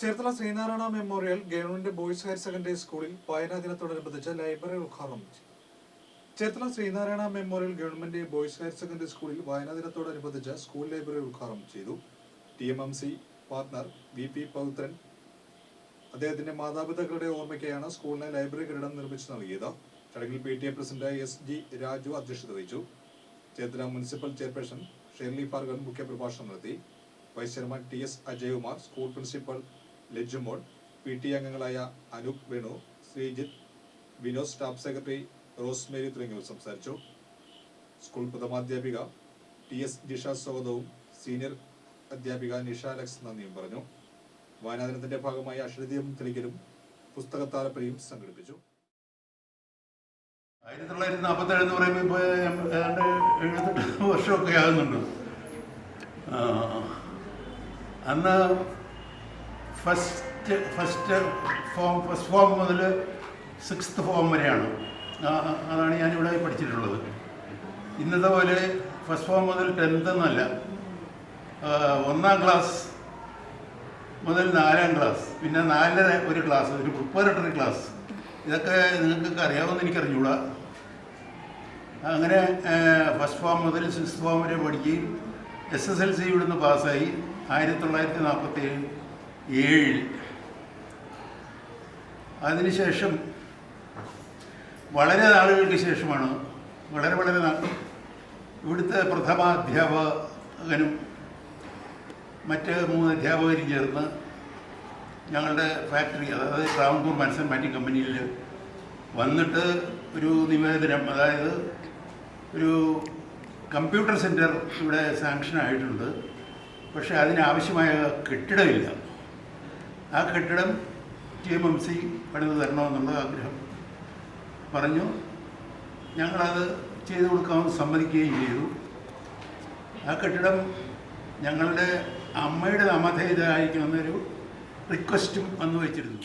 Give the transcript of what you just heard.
Cherthala Sreenarayana memorial government boys higher secondary സ്കൂളിൽ വായനാ ദിനത്തോടനുബന്ധിച്ച് ലൈബ്രറി ഉദ്ഘാടനം ചെയ്തു. Cherthala Sreenarayana memorial government boys higher secondary സ്കൂളിൽ വായനാ ദിനത്തോടനുബന്ധിച്ച് സ്കൂൾ ലൈബ്രറി ഉദ്ഘാടനം ചെയ്തു. T M M C partner V P പൗത്രൻ. അദ്ദേഹത്തിന്റെ മാതാപിതാക്കളുടെ ഓർമ്മയ്ക്കായാണ് സ്കൂളിന് ലൈബ്രറി കെട്ടിടം നിർമ്മിച്ചു നൽകിയത്. ചടങ്ങിൽ P T A president S G Raju അധ്യക്ഷത വഹിച്ചു. ചേർത്തല മുനിസിപ്പൽ ചെയർപേഴ്സൺ ഷെർലി ഫാർഗൻ മുഖ്യപ്രഭാഷണം നടത്തി. Vice chairman T S Ajayakumar school principal Lajumol P T അംഗങ്ങളായ Anoop Venu Sreejith Vinod staff secretary Rosemary തുടങ്ങിയവർ സംസാരിച്ചു. സ്കൂൾ പ്രഥമാധ്യാപിക ടി എസ് ജിഷ സ്വാഗതവും സീനിയർ അധ്യാപിക നിഷ അലക്സ് നന്ദിയും പറഞ്ഞു. വായനാദിനത്തിന്റെ ഭാഗമായി അക്ഷരദീപം തെളിക്കലും പുസ്തകത്താലപ്പരിയും സംഘടിപ്പിച്ചു. ആയിരത്തി തൊള്ളായിരത്തി നാൽപ്പത്തേഴ് എന്ന് പറയുമ്പോൾ ഇപ്പോൾ ഏതാണ്ട് എഴുപത്തെട്ട് വർഷമൊക്കെ ആകുന്നുണ്ട്. അന്ന് first first form first form മുതൽ സിക്സ്ത് ഫോം വരെയാണ്. അതാണ് ഞാനിവിടെ പഠിച്ചിട്ടുള്ളത്. ഇന്നത്തെ പോലെ ഫസ്റ്റ് ഫോം മുതൽ ടെൻത്ത് എന്നല്ല. ഒന്നാം ക്ലാസ് മുതൽ നാലാം ക്ലാസ്. പിന്നെ നാലര ഒരു ക്ലാസ് ഒരു പ്രിപ്പറേറ്ററി ക്ലാസ്. ഇതൊക്കെ നിങ്ങൾക്കൊക്കെ അറിയാവുന്ന എനിക്കറിഞ്ഞൂടാ. അങ്ങനെ ഫസ്റ്റ് ഫോം മുതൽ സിക്സ് ഫോം വരെ പഠിക്കുകയും എസ് എസ് എൽ സി ഇവിടുന്ന് പാസ്സായി. ആയിരത്തി തൊള്ളായിരത്തി നാൽപ്പത്തി ഏഴിൽ അതിനുശേഷം വളരെ നാളുകൾക്ക് ശേഷമാണ് വളരെ വളരെ നാൾ ഇവിടുത്തെ പ്രഥമ അധ്യാപകനും മറ്റ് മൂന്ന് അധ്യാപകരും ചേർന്ന് ഞങ്ങളുടെ ഫാക്ടറി അതായത് ട്രാവൻകൂർ മത്സ്യം മാറ്റിംഗ് കമ്പനിയിൽ വന്നിട്ട് ഒരു നിവേദനം അതായത് ഒരു കമ്പ്യൂട്ടർ സെന്റർ ഇവിടെ സാങ്ഷൻ ആയിട്ടുണ്ട്. പക്ഷേ അതിനാവശ്യമായ കെട്ടിടമില്ല. ആ കെട്ടിടം ടി എം എം സി പണിത് തരണമെന്നുള്ള ആഗ്രഹം. പറഞ്ഞു. ഞങ്ങളത് ചെയ്തു കൊടുക്കാൻ സമ്മതിക്കുകയും ചെയ്തു. ആ കെട്ടിടം ഞങ്ങളുടെ അമ്മയുടെ നാമധേയതായിരിക്കണമെന്നൊരു റിക്വസ്റ്റും വന്നു വെച്ചിരുന്നു